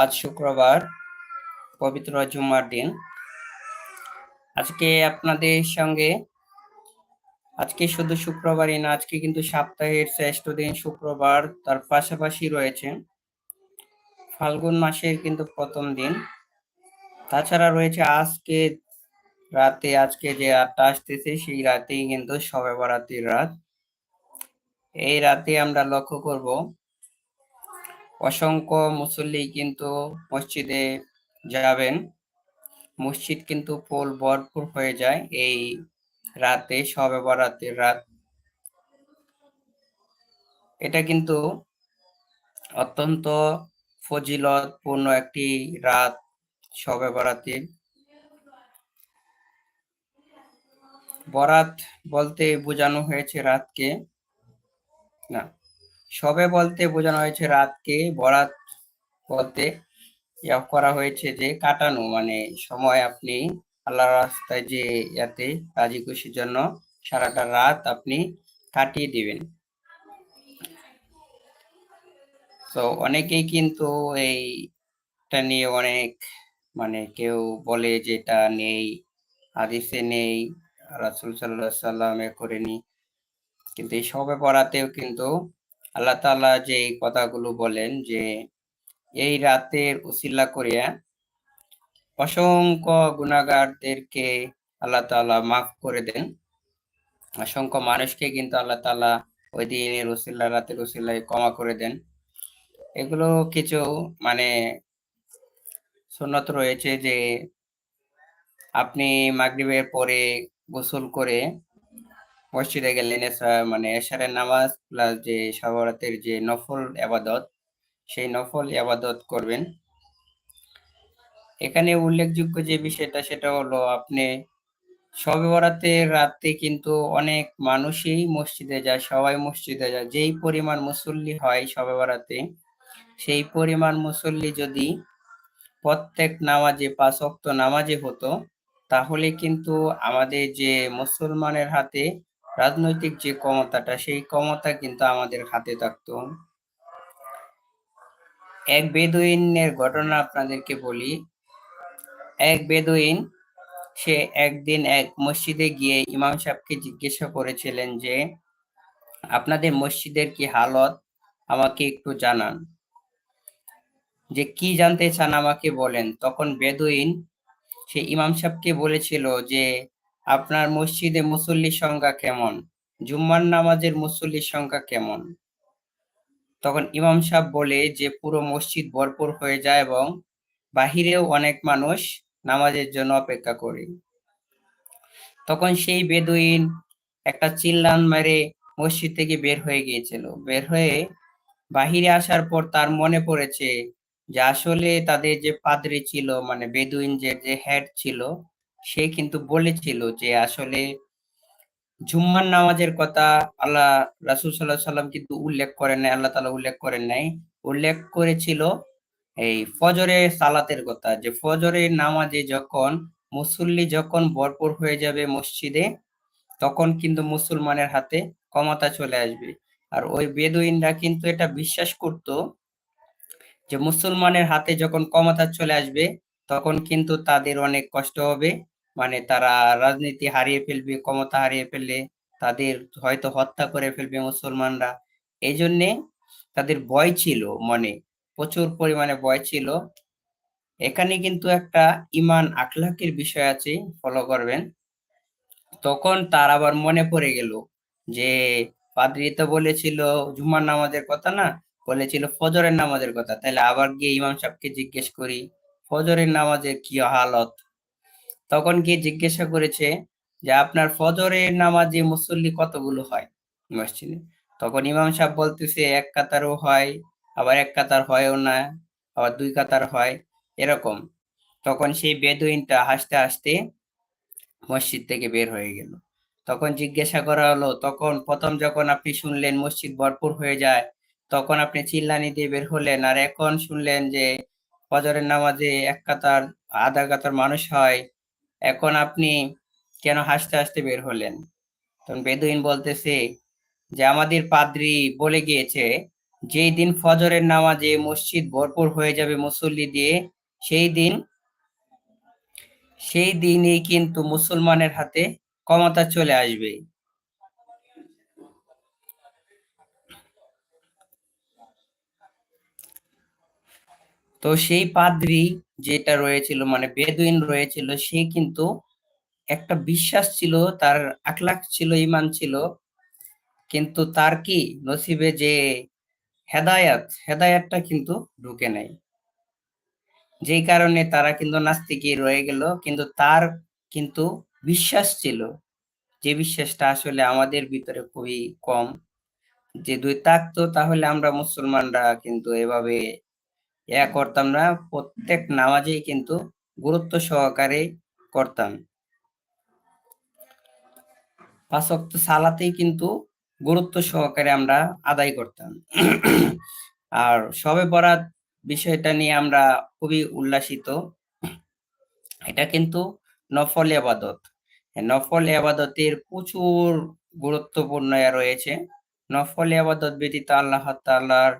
আজ শুক্রবার, পবিত্র জুম্মার দিন। আজকে আপনাদের সঙ্গে, আজকে শুধু শুক্রবারই না, আজকে কিন্তু সপ্তাহের শ্রেষ্ঠ দিন শুক্রবার, তার পাশাপাশি রয়েছে ফাল্গুন মাসের কিন্তু প্রথম দিন। তাছাড়া রয়েছে আজকে রাতে, আজকে যে রাতটা আসতেছে, সেই রাতেই কিন্তু সবে রাত। এই রাতে আমরা লক্ষ্য করব অসংখ্য মুসল্লি কিন্তু মসজিদে যাবেন। মসজিদ কিন্তু ফুল ভরপুর হয়ে যায় এই রাতে সবে বরাতের রাত। এটা কিন্তু অত্যন্ত ফজিলতপূর্ণ একটি রাত সবে বরাতের বরাত বলতে বোঝানো হয়েছে রাতকে। না। সবে বলতে বোঝানো হয়েছে রাতকে, বরাত বলতে করা হয়েছে যে কাটানো মানে সময় আপনি আল্লাহর রাস্তায় যে ইয়াতে রাজি খুশির জন্য সারাটা রাত আপনি কাটিয়ে দিবেন। তো অনেকেই কিন্তু এইটা নিয়ে অনেক মানে কেউ বলে যে এটা নেই, হাদিসে নেই, রাসুল সাল্লাহ সাল্লামে করেনি। কিন্তু এই সবে পড়াতেও কিন্তু আল্লাহ তাআলা যে এই কথাগুলো বলেন যে, এই রাতের উসিল্লা করিয়া অসংখ্য গুণাগারদেরকে আল্লাহ তাআলা মাফ করে দেন। অসংখ্য মানুষকে কিন্তু আল্লাহ তাআলা ওই দিনের উসিল্লা রাতের উসিল্লায় ক্ষমা করে দেন। এগুলো কিছু মানে সুন্নত রয়েছে যে, আপনি মাগরিবের পরে গোসল করে মসজিদে গেলেন মানে এশারের নামাজ প্লাস যে সবরাতের যে নফল আবাদত, সেই নফল আবাদত করবেন। এখানে উল্লেখযোগ্য যে বিষয়টা, সেটা হলো আপনি সবে বরাতের রাতে কিন্তু অনেক মানুষই মসজিদে যায়, সবাই মসজিদে যায়। যেই পরিমাণ মুসল্লি হয় সবে বরাতে সেই পরিমাণ মুসল্লি যদি প্রত্যেক নামাজে, পাঁচ অক্ত নামাজে হতো, তাহলে কিন্তু আমাদের যে মুসলমানের হাতে রাজনৈতিক যে ক্ষমতাটা, সেই ক্ষমতা কিন্তু আমাদের হাতে থাকতো। এক বেদুইনের ঘটনা আপনাদেরকে বলি। এক বেদুইন, সে একদিন এক মসজিদে গিয়ে ইমাম সাহেবকে জিজ্ঞাসা করেছিলেন যে, আপনাদের মসজিদের কি হালত? আমাকে একটু জানান। যে, কি জানতে চান আমাকে বলেন। তখন বেদুইন, সে ইমাম সাহেবকে বলেছিল যে আপনার মসজিদে মুসল্লির সংখ্যা কেমন? জুম্মার নামাজের মুসল্লির সংখ্যা কেমন? তখন ইমাম সাহেব বলে যে, পুরো মসজিদ ভরপুর হয়ে যায় এবং বাহিরেও অনেক মানুষ নামাজের জন্য অপেক্ষা করে। তখন সেই বেদুইন একটা চিল্লান মেরে মসজিদ থেকে বের হয়ে গিয়েছিল। বের হয়ে বাহিরে আসার পর তার মনে পড়েছে যে, আসলে তাদের যে পাদ্রি ছিল মানে বেদুইন যে হেড ছিল সে কিন্তু বলেছিল যে আসলে জুম্মার নামাজের কথা আল্লাহ রাসুল সাল্লাহ সাল্লাম কিন্তু উল্লেখ করেন নাই, আল্লাহ তালা উল্লেখ করেন নাই। উল্লেখ করেছিল এই ফজরের সালাতের কথা, যে ফজরের নামাজে যখন মুসল্লি যখন ভরপুর হয়ে যাবে মসজিদে, তখন কিন্তু মুসলমানের হাতে ক্ষমতা চলে আসবে। আর ওই বেদুইনরা কিন্তু এটা বিশ্বাস করত যে মুসলমানের হাতে যখন ক্ষমতা চলে আসবে তখন কিন্তু তাদের অনেক কষ্ট হবে। মানে তারা রাজনীতি হারিয়ে ফেলবে, ক্ষমতা হারিয়ে ফেললে তাদের হয়তো হত্যা করে ফেলবে মুসলমানরা। এই জন্যে তাদের ভয় ছিল, মনে প্রচুর পরিমাণে ভয় ছিল। এখানে কিন্তু একটা ইমান আখলাকের বিষয় আছে ফলো করবেন। তখন তার আবার মনে পড়ে গেল যে, পাদ্রি তো বলেছিল জুমার নামাজের কথা না? বলেছিল ফজরের নামাজের কথা। তাহলে আবার গিয়ে ইমাম সাহেবকে জিজ্ঞেস করি ফজরের নামাজের কি হালত? তখন গিয়ে জিজ্ঞাসা করেছে যে, আপনার ফজরের নামাজে মুসল্লি কতগুলো হয়? মসজিদে। তখন ইমাম সাহেব বলতেছে, এক কাতারও হয়, আবার এক কাতার হয়ও না, আবার দুই কাতার হয়। এরকম। তখন সেই বেদুইনটা হাসতে হাসতে মসজিদ থেকে বের হয়ে গেল। তখন জিজ্ঞাসা করা হলো, তখন প্রথম যখন আপনি শুনলেন মসজিদ ভরপুর হয়ে যায়, তখন আপনি চিল্লানি দিয়ে বের হলেন, আর এখন শুনলেন যে ফজরের নামাজে এক কাতার, আধা কাতার মানুষ হয়। এখন আপনি কেন হাসতে হাসতে বের হলেন? তখন বেদুইন বলতেছে যে, আমাদের পাদ্রি বলে গিয়েছে, যেই দিন ফজরের নামাজে মসজিদ ভরপুর হয়ে যাবে মুসল্লি দিয়ে, সেই দিন, সেই দিনই কিন্তু মুসলমানের হাতে ক্ষমতা চলে আসবে। তো সেই পাদ্রি যেটা রয়েছিল মানে বেদুইন রয়েছিল, সে কিন্তু একটা বিশ্বাস ছিল, তার আখলাখ ছিল, ইমান ছিল। কিন্তু তার কি নসিবে যে হেদায়াত, হেদায়াতটা কিন্তু ঢুকে নাই। যেই কারণে তারা কিন্তু নাস্তিকই রয়ে গেল, কিন্তু তার কিন্তু বিশ্বাস ছিল। যে বিশ্বাসটা আসলে আমাদের ভিতরে খুবই কম। যে দুই থাকতো তাহলে আমরা মুসলমানরা কিন্তু এভাবে ইয়া করতাম না, প্রত্যেক নামাজেই কিন্তু গুরুত্ব সহকারে করতাম। পাঁচক্ত সালাতেই কিন্তু গুরুত্ব সহকারে আমরা আদায় করতাম। আর সবে বরাত বিষয়টা নিয়ে আমরা খুবই উল্লাসিত। এটা কিন্তু নফল আবাদত নফল আবাদতের প্রচুর গুরুত্বপূর্ণ রয়েছে। নফল আবাদত ব্যতীত আল্লাহ তাআলার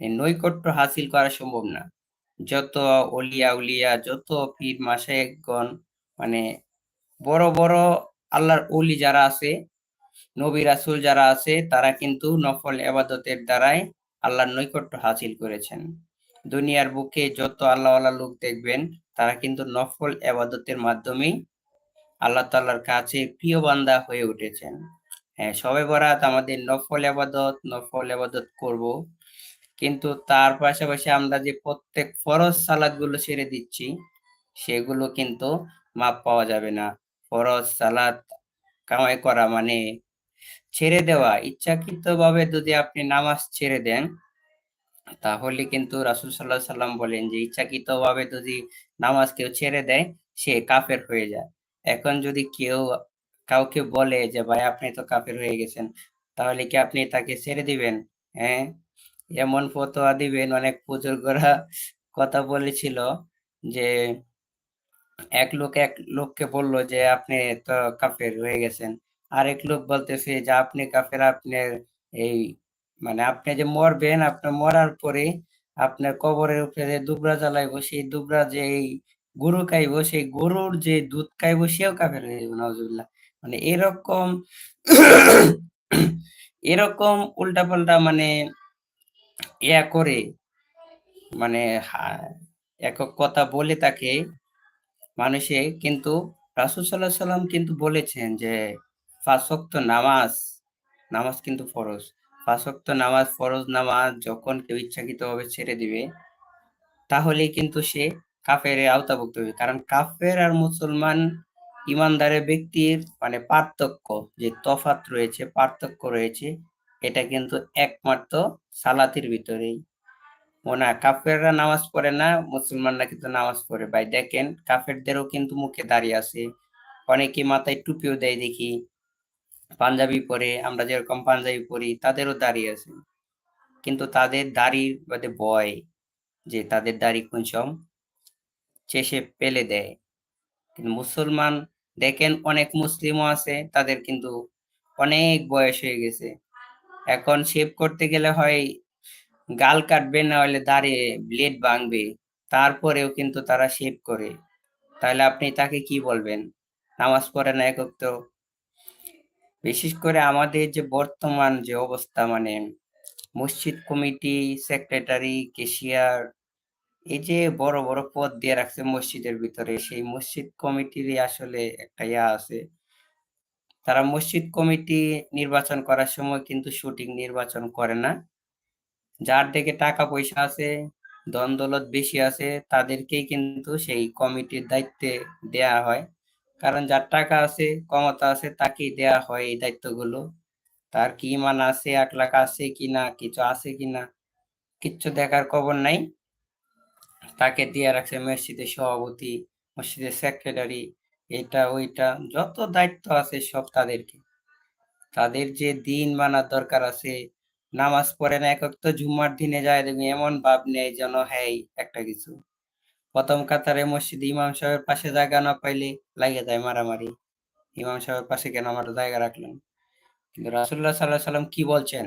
নৈকট্য হাসিল করা সম্ভব না। যত অলিয়া উলিয়া, যত পীর মাসায়কগণ মানে বড় বড় আল্লাহর অলি যারা আছে, নবী রাসুল যারা আছে, তারা কিন্তু নফল আবাদতের দ্বারাই আল্লাহর নৈকট্য হাসিল করেছেন। দুনিয়ার বুকে যত আল্লাহওয়ালা লোক দেখবেন, তারা কিন্তু নফল আবাদতের মাধ্যমেই আল্লাহ তাল্লার কাছে প্রিয় বান্দা হয়ে উঠেছেন। হ্যাঁ সবে বরাত আমাদের নফল আবাদত নফল আবাদত করব। কিন্তু তার পাশাপাশি আমরা যে প্রত্যেক ফরজ সালাদগুলো ছেড়ে দিচ্ছি, সেগুলো কিন্তু মাপ পাওয়া যাবে না। ফরজ সালাদ কামাই করা মানে ছেড়ে দেওয়া। ইচ্ছাকৃত ভাবে যদি আপনি নামাজ ছেড়ে দেন, তাহলে কিন্তু রাসুল সাল্লাহ সাল্লাম বলেন যে ইচ্ছাকৃত ভাবে যদি নামাজ কেউ ছেড়ে দেয়, সে কাফের হয়ে যায়। এখন যদি কেউ, কাউকে বলে যে, ভাই, আপনি তো কাফের হয়ে গেছেন, তাহলে কি আপনি তাকে ছেড়ে দিবেন? হ্যাঁ? এমন ফতোয়া দিবেন, অনেক বুজুর্গরা কথা বলেছিল যে, এক লোক এক লোককে বলল যে, আপনি তো কাফের হয়ে গেছেন। আরেক লোক বলতেছে যে, আপনি কাফের আপনার এই মানে আপনি যে মরবেন আপনার মরার পরে আপনার কবরের উপরে যে দুবরা জ্বালাইব, সেই দুবরা যে এই গরু খাইব, সেই গরুর যে দুধ খাইব, সেও কাফের হয়ে যাবে নজরুল্লাহ মানে এরকম এরকম উল্টাপাল্টা মানে করে মানে একক কথা বলে তাকে মানুষে কিন্তু রাসুল সাল্লাহ সাল্লাম কিন্তু বলেছেন যে ফাঁসক্ত নামাজ নামাজ কিন্তু ফরজ। ফাঁসক্ত নামাজ ফরজ নামাজ যখন কেউ ইচ্ছাকৃতভাবে ছেড়ে দিবে তাহলে কিন্তু সে কাফের আওতাভুক্ত হবে। কারণ কাফের আর মুসলমান ইমানদারের ব্যক্তির মানে পার্থক্য, যে তফাত রয়েছে, পার্থক্য রয়েছে এটা কিন্তু একমাত্র সালাতির ভিতরেই। ওনা কাফেররা নামাজ পড়ে না, মুসলমানরা কিন্তু নামাজ পড়ে। ভাই, দেখেন, কাফেরদেরও কিন্তু মুখে দাঁড়িয়ে আছে। অনেকে মাথায় টুপিও দেয় দেখি। পাঞ্জাবি পরে, আমরা যেরকম পাঞ্জাবি পরি, তাদেরও দাঁড়িয়ে আছে। কিন্তু তাদের দাড়ির বাদে বয় যে তাদের দাড়ি কুঞ্চম চেষে পেলে দেয়। কিন্তু মুসলমান, দেখেন, অনেক মুসলিমও আছে, তাদের কিন্তু অনেক বয়স হয়ে গেছে। এখন শেভ করতে গেলে হয় গাল কাটবে, না হলে দাঁড়িয়ে ব্লেড ভাঙবে। তারপরেও কিন্তু তারা শেভ করে। তাহলে আপনি তাকে কি বলবেন? নামাজ পড়ে না একক তো বিশেষ করে আমাদের যে বর্তমান যে অবস্থা মানে মসজিদ কমিটি সেক্রেটারি কেশিয়ার এই যে বড় বড় পদ দিয়ে রাখছে মসজিদের ভিতরে, সেই মসজিদ কমিটির আসলে একটা ইয়া আছে। তারা মসজিদ কমিটি নির্বাচন করার সময় কিন্তু শুটিং নির্বাচন করে না। যার দিকে টাকা পয়সা আছে দন দৌলত বেশি আছে, তাদেরকেই কিন্তু সেই কমিটির দায়িত্বে দেয়া হয়। কারণ যার টাকা আছে, ক্ষমতা আছে, তাকেই দেয়া হয় এই দায়িত্বগুলো। তার কি মান আছে, এক লাখ আছে কিনা, কিছু আছে কিনা, কিচ্ছু দেখার খবর নাই। তাকে দিয়ে রাখছে মসজিদের সভাপতি, মসজিদের সেক্রেটারি এটা, ওইটা, যত দায়িত্ব আছে সব তাদেরকে। তাদের যে দিন মানার দরকার আছে, নামাজ পড়ে না একক তো জুম্মার দিনে যায় দেখবি এমন ভাব নেই যেন হ্যাঁ একটা কিছু। প্রথম কাতারে মসজিদ ইমাম সাহেবের পাশে জায়গা না পাইলে লাগে যায় মারামারি। ইমাম সাহেবের পাশে কেন আমার জায়গা রাখলেন? কিন্তু রাসুল্লাহ সাল্লাহ সাল্লাম কি বলছেন?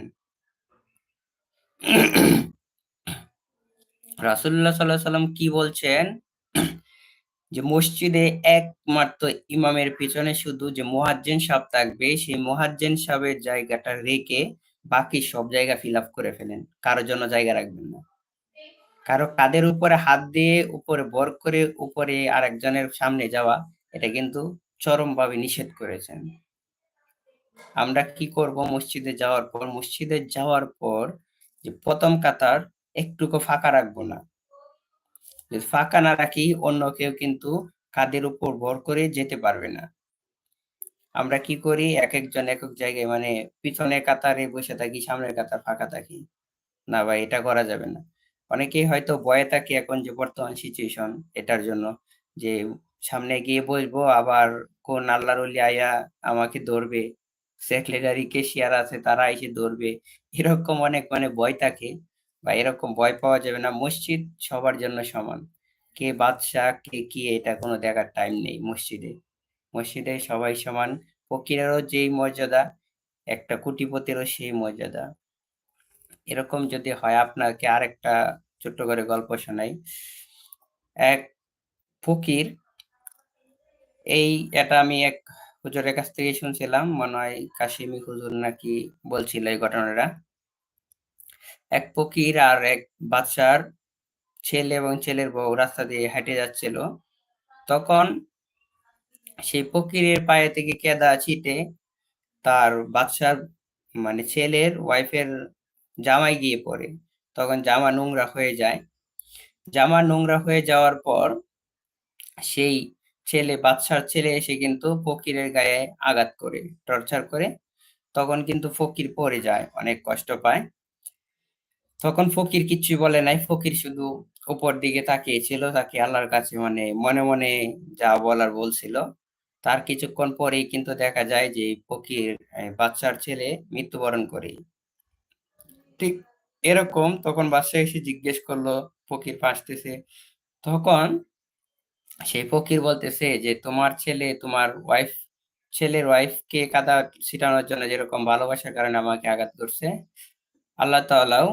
রাসুল্লাহ সাল্লাহ সাল্লাম কি বলছেন? যে মসজিদে একমাত্র ইমামের পিছনে শুধু যে মুহাজ্জিন সাহেব থাকবে, সেই মুহাজ্জিন সাহেবের জায়গাটা রেখে বাকি সব জায়গা ফিল আপ করে ফেলেন। কারোর জন্য জায়গা রাখবেন না। কারও কাদের উপরে হাত দিয়ে উপরে বর করে উপরে আরেকজনের সামনে যাওয়া, এটা কিন্তু চরমভাবে নিষেধ করেছেন। আমরা কি করব মসজিদে যাওয়ার পর? মসজিদে যাওয়ার পর যে প্রথম কাতার একটুকু ফাঁকা রাখব না। ফাঁকা না রাখি অন্য কেউ কিন্তু কাদের উপর ভর করে যেতে পারবে না। আমরা কি করি? এক একজন এক এক জায়গায় মানে পিছনের কাতারে বসে থাকি, সামনের কাতার ফাঁকা থাকি। না ভাই, এটা করা যাবে না। অনেকেই হয়তো ভয়ে থাকে এখন যে বর্তমান সিচুয়েশন এটার জন্য যে সামনে গিয়ে বসবো, আবার কোন আল্লাহর আয়া আমাকে ধরবে সেক্রেটারি কেশিয়ার আছে তারা এসে ধরবে, এরকম অনেক মানে ভয় থাকে। বা এরকম ভয় পাওয়া যাবে না। মসজিদ সবার জন্য সমান। কে বাদশাহ, কে কি, এটা কোনো দেখার টাইম নেই মসজিদে। মসজিদে সবাই সমান। ফকিরেরও যেই মর্যাদা, একটা কোটিপতিরও সেই মর্যাদা। এরকম যদি হয়, আপনাকে আর একটা ছোট্ট করে গল্প শোনাই। এক ফকির, এই এটা আমি এক হুজুরের কাছ থেকে শুনছিলাম। মনে হয় কাশিমি হুজুর নাকি বলছিল এই ঘটনাটা। এক ফকির আর এক বাদশার ছেলে এবং ছেলের বউ রাস্তা দিয়ে হেঁটে যাচ্ছিল। তখন সেই ফকিরের পায়ে থেকে কেদা ছিটে তার বাদশার মানে ছেলের ওয়াইফের জামায় গিয়ে পড়ে। তখন জামা নোংরা হয়ে যায়। জামা নোংরা হয়ে যাওয়ার পর সেই ছেলে, বাদশার ছেলে এসে কিন্তু ফকিরের গায়ে আঘাত করে, টর্চার করে। তখন কিন্তু ফকির পড়ে যায়, অনেক কষ্ট পায়। তখন ফকির কিচ্ছু বলে নাই। ফকির শুধু উপর দিকে তাকিয়েছিল, তাকে আল্লাহর কাছে মানে মনে মনে যা বলার বলছিল। তার কিছুক্ষণ পরেই কিন্তু দেখা যায় যে ফকির বাচ্চার ছেলে মৃত্যুবরণ করে ঠিক এরকম তখন বাদশাহ এসে জিজ্ঞেস করল, ফকির ফাঁসতেছে। তখন সেই ফকির বলতেছে যে, তোমার ছেলে, তোমার ওয়াইফ ছেলের ওয়াইফকে কাদা ছিটানোর জন্য যেরকম ভালোবাসার কারণে আমাকে আঘাত করছে, আল্লাহ তাআলাও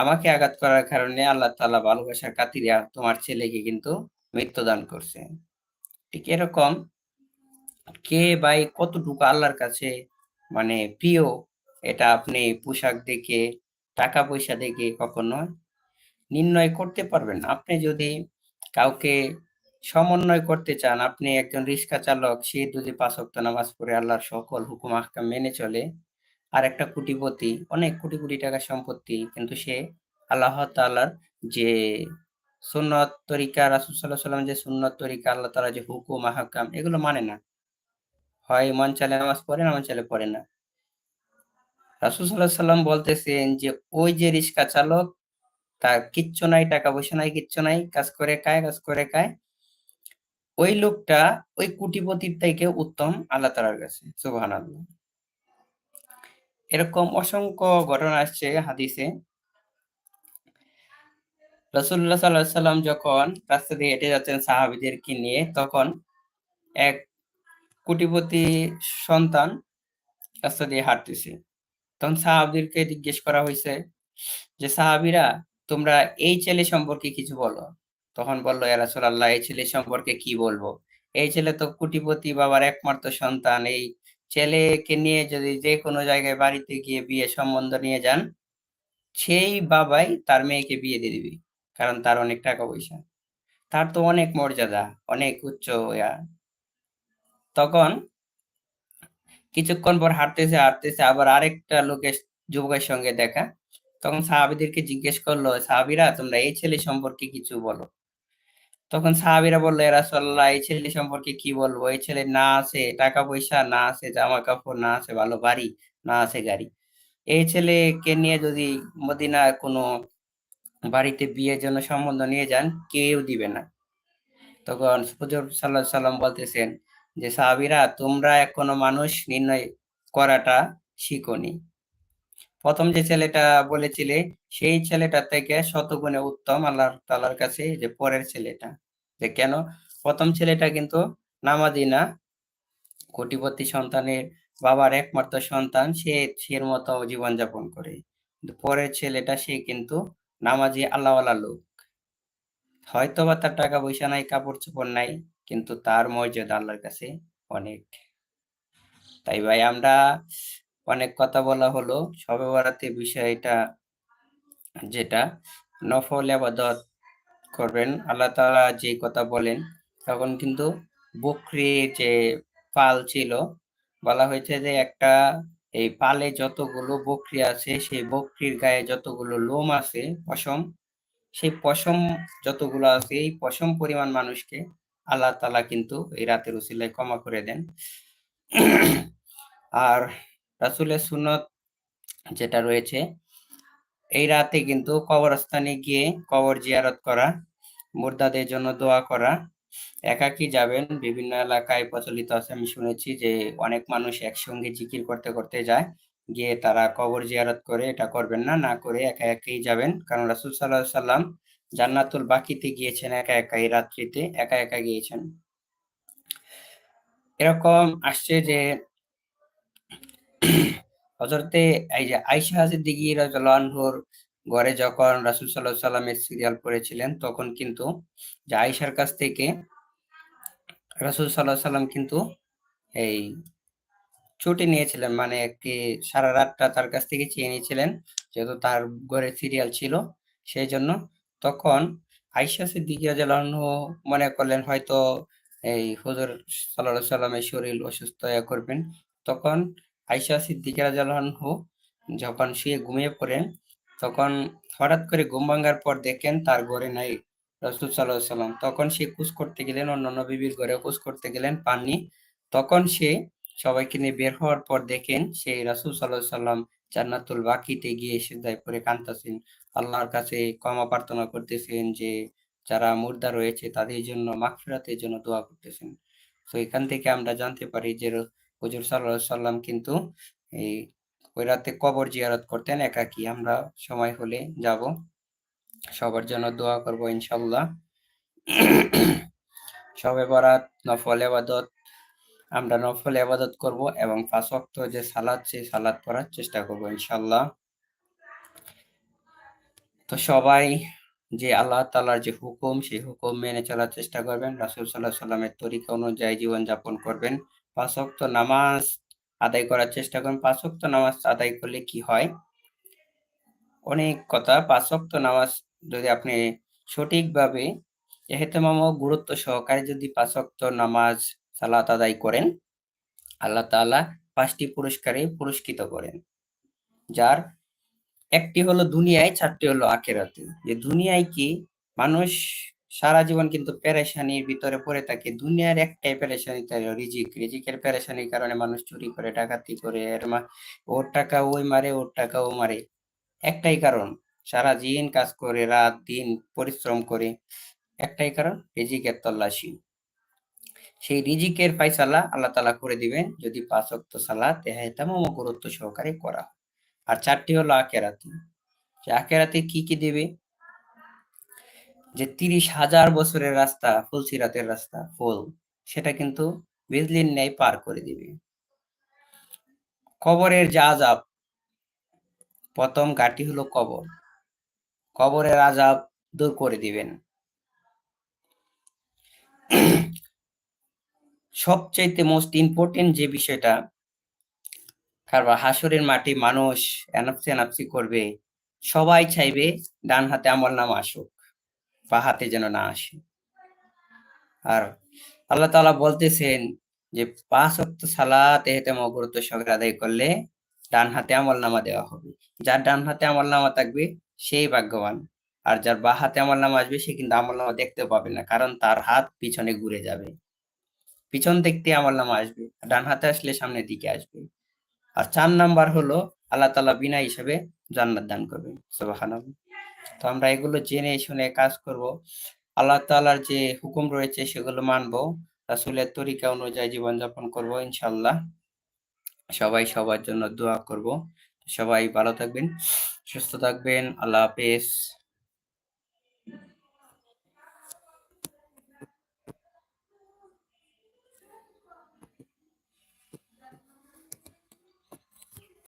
আমাকে আঘাত করার কারণে আল্লাহ তাআলা ভালোবাসার কাতিরিয়া তোমার ছেলেকে কিন্তু মৃত্যুদান করছে। ঠিক এরকম কে ভাই কতটুকু আল্লাহর কাছে মানে প্রিয়, এটা আপনি পোশাক দেখে, টাকা পয়সা দেখে কখনো নির্ণয় করতে পারবেন? আপনি যদি কাউকে সমন্বয় করতে চান, আপনি একজন রিক্সা চালক, সে যদি পাঁচ নামাজ পড়ে আল্লাহর সকল হুকুম, আহকাম মেনে চলে আর একটা কোটিপতি, অনেক কোটি কোটি টাকা সম্পত্তি। কিন্তু সে আল্লাহ তাআলার যে সুন্নত তরিকা, রাসূল আলাইহি সাল্লাম যে সুন্নত তরিকা, আল্লাহ তাআলা যে হুকুম, আহকাম, এগুলো মানে না। হয় মন চালে নামাজ পড়ে না মন চালে পড়ে না। রাসূল আলাইহি সাল্লাম বলতেছেন যে, ওই যে রিক্সা চালক, তার কিচ্ছু নাই, টাকা পয়সা নাই, কিচ্ছু নাই, কাজ করে খায়, কাজ করে খায়। ওই লোকটা, ওই কোটিপতির থেকে উত্তম আল্লাহ তালার কাছে সুবাহান আল্লাহ এরকম অসংখ্য ঘটনা আসছে হাদিসে। রসুল্লাহ সাল্লাহ সাল্লাম যখন রাস্তা দিয়ে হেঁটে যাচ্ছেন সাহাবিদেরকে নিয়ে, তখন এক কোটিপতি সন্তান রাস্তা দিয়ে হাঁটতেছে। তখন সাহাবিদেরকে জিজ্ঞেস করা হয়েছে যে, সাহাবিরা, তোমরা এই ছেলে সম্পর্কে কিছু বলো? তখন বলল এরাসুল আল্লাহ এই ছেলে সম্পর্কে কি বলব? এই ছেলে তো কোটিপতি বাবার একমাত্র সন্তান, এই ছেলেকে নিয়ে যদি যে কোনো জায়গায় বাড়িতে গিয়ে বিয়ে সম্বন্ধ নিয়ে যান, সেই বাবাই তার মেয়েকে বিয়ে দিয়ে দিবি, কারণ তার অনেক টাকা পয়সা। তার তো অনেক মর্যাদা, অনেক উচ্চ তখন কিছুক্ষণ পর হাঁটতেছে হাঁটতেছে, আবার আরেকটা লোকের যুবকের সঙ্গে দেখা। তখন সাহাবিদেরকে জিজ্ঞেস করল, সাহাবিরা, তোমরা এই ছেলে সম্পর্কে কিছু বলো। তখন সাহাবিরা বলল রাসূলুল্লাহ, এই ছেলে সম্পর্কে কি বলব? এই ছেলে না আছে টাকা পয়সা না আছে জামা কাপড় না আছে, ভালো বাড়ি, না আছে গাড়ি। এই ছেলেকে নিয়ে যদি মদিনা কোনো বাড়িতে বিয়ের জন্য সম্বন্ধ নিয়ে যান, কেউ দিবে না। তখন সাল্লাহ সাল্লাম বলতেছেন যে, সাহাবিরা, তোমরা এখনও মানুষ নির্ণয় করাটা শিখনি। প্রথম যে ছেলেটা বলেছিলে, সেই ছেলেটা থেকে শতগুণে উত্তম আল্লাহ তালার কাছে যে পরের ছেলেটা। যে কেন? প্রথম ছেলেটা কিন্তু নামাজি না। কোটিপতি সন্তানের বাবার একমাত্র সন্তান, সে, সের মতো জীবনযাপন করে। পরের ছেলেটা, সে কিন্তু নামাজি আল্লাহওয়ালা লোক। হয়তো বা তার টাকা পয়সা নাই, কাপড় চোপড় নাই, কিন্তু তার মর্যাদা আল্লাহর কাছে অনেক। তাই ভাই, আমরা অনেক কথা বলা হলো। সবে বরাতে বিষয়টা যেটা, নফল আবাদত করবেন। আল্লাহ তাআলা যে কথা বলেন, তখন কিন্তু বকরি যে পাল ছিল, বলা হয়েছে যে একটা এই পালে যতগুলো বকরি আছে, সেই বকরির গায়ে যতগুলো লোম আছে, পশম, সেই পশম যতগুলো আছে, এই পশম পরিমাণ মানুষকে আল্লাহ তালা কিন্তু এই রাতের উচিলায় ক্ষমা করে দেন। আর রাসূলের সুন্নত যেটা রয়েছে, এই রাতে কিন্তু কবরস্থানে গিয়ে কবর জিয়ারত করা, মুর্দাদের জন্য দোয়া করা, একাকি যাবেন। বিভিন্ন এলাকায় প্রচলিত আছে, আমি শুনেছি যে অনেক মানুষ একসঙ্গে জিকির করতে করতে যায়, গিয়ে তারা কবর জিয়ারত করে এটা করবেন না না করে একা একাই যাবেন। কারণ রাসূল আলাইহি সাল্লাম জান্নাতুল বাকিতে গিয়েছেন একা একা এই রাত্রিতে, একা একা গিয়েছেন। এরকম আসছে যে হজরতে এই যে আইসা সিদ্দিকী আনহুর ঘরে যখন রাসূল আলাইহি সাল্লামের সিরিয়াল পড়েছিলেন, তখন কিন্তু যে আয়েশার কাছ থেকে রাসূল আলাইহি সাল্লাম কিন্তু এই ছুটি নিয়েছিলেন মানে একটি সারা রাতটা তার কাছ থেকে চেয়ে নিয়েছিলেন যেহেতু তার ঘরে সিরিয়াল ছিল। সেই জন্য তখন আয়েশা সিদ্দিকী রাদিয়াল্লাহু মনে করলেন, হয়তো এই হুজুর আলাইহি সাল্লামের শরীর অসুস্থ করবেন। তখন আয়েশা সিদ্দিকী আনহু যখন শুয়ে ঘুমিয়ে পড়েন, তখন হঠাৎ করে ঘুম ভাঙার পর দেখেন তার ঘরে নাই রাসূল সাল্লাল্লাহু সাল্লাম তখন সে কুছ করতে গেলেন, অন্যান্য বিবির ঘরে কুছ করতে গেলেন, পাননি। তখন সে সবাইকে নিয়ে বের হওয়ার পর দেখেন সেই রাসূল সাল্লাল্লাহু সাল্লাম জান্নাতুল বাকিতে গিয়ে সিজদায় পড়ে কাঁদতেছেন। আল্লাহর কাছে ক্ষমা প্রার্থনা করতেছেন যে, যারা মুর্দা রয়েছে তাদের জন্য, মাগফিরাতের জন্য দোয়া করতেছেন। তো এখান থেকে আমরা জানতে পারি যে হুজুর আলাইহি সাল্লাম কিন্তু এই ওই রাতে কবর জিয়ারত করতেন, একাকী। আমরা সময় হলে যাব। সবার জন্য দোয়া করব ইনশাল্লাহ সবে বরাত, নফল আবাদত আমরা নফল আবাদত করব এবং পাঁচ ওয়াক্ত যে সালাদ, সেই সালাদ পড়ার চেষ্টা করব ইনশাল্লাহ তো সবাই যে আল্লাহ তাআলার যে হুকুম, সেই হুকুম মেনে চলার চেষ্টা করবেন। রাসূল আলাইহি সাল্লামের তরিকা অনুযায়ী জীবনযাপন করবেন। পাঁচ ওয়াক্ত নামাজ আদায় করার চেষ্টা করুন। পাঁচ ওয়াক্ত নামাজ আদায় করলে কি হয়? অনেক কথা। পাঁচ ওয়াক্ত নামাজ যদি আপনি সঠিকভাবে এহেতেমাম গুরুত্ব সহকারে যদি পাঁচ ওয়াক্ত নামাজ, সালাত আদায় করেন, আল্লাহ তাআলা পাঁচটি পুরস্কারে পুরস্কৃত করেন। যার একটি হলো দুনিয়ায়, চারটি হলো আখেরাতে। যে দুনিয়ায় কি মানুষ সারা জীবন কিন্তু পেরেশানির ভিতরে পড়ে থাকে। দুনিয়ার একটাই পেরেশানি রিজিক। রিজিকের পেরেশানির কারণে মানুষ চুরি করে, ডাকাতি করে, এর মা ওর টাকা ওই মারে, ওর টাকা ও মারে। একটাই কারণ, সারা দিন কাজ করে, রাত দিন পরিশ্রম করে। একটাই কারণ, রিজিকের তল্লাশি। সেই রিজিকের ফাইসালা আল্লাহ তালা করে দিবেন যদি পাঁচ অক্ত সালাত এহেতাম গুরুত্ব সহকারে করা আর চারটি হলো আকেরাতি আকেরাতে কি কি দেবে? যে তিরিশ হাজার বছরের রাস্তা ফুলসিরাতের রাস্তা, ফুল, সেটা কিন্তু বিজলির ন্যায় পার করে দিবে। কবরের যা আজাব প্রথম ঘাটি হলো কবর। কবরের আজাব দূর করে দিবেন। সবচাইতে মোস্ট ইম্পর্টেন্ট যে বিষয়টা কারণ হাসরের মাটি মানুষ এনাপসি এনাপসি করবে, সবাই চাইবে ডান হাতে আমল নাম আসুক। বা হাতে যেন না আসে। আর আল্লাহ তাআলা বলতেছেন যে, পাঁচ অক্ত সালাত এহেতে গুরুত্ব সহকারে আদায় করলে ডান হাতে আমল নামা দেওয়া হবে। যার ডান হাতে আমল নামা থাকবে, সেই ভাগ্যবান। আর যার বা হাতে আমল নামা আসবে, সে কিন্তু আমল নামা দেখতে পাবে না, কারণ তার হাত পিছনে ঘুরে যাবে। পিছন দেখতে আমল নামা আসবে ডান হাতে আসলে সামনের দিকে আসবে। আর চার নাম্বার হলো, আল্লাহ তালা বিনা হিসেবে জান্নাত দান করবে সুবহানাল্লাহ। তো আমরা এগুলো জেনে শুনে কাজ করব। আল্লাহ তালার যে হুকুম রয়েছে সেগুলো মানবো, রাসুলের তরিকা অনুযায়ী জীবনযাপন করব ইনশাল্লাহ সবাই সবার জন্য দোয়া করব। সবাই ভালো থাকবেন, সুস্থ থাকবেন, আল্লাহ হাফেজ।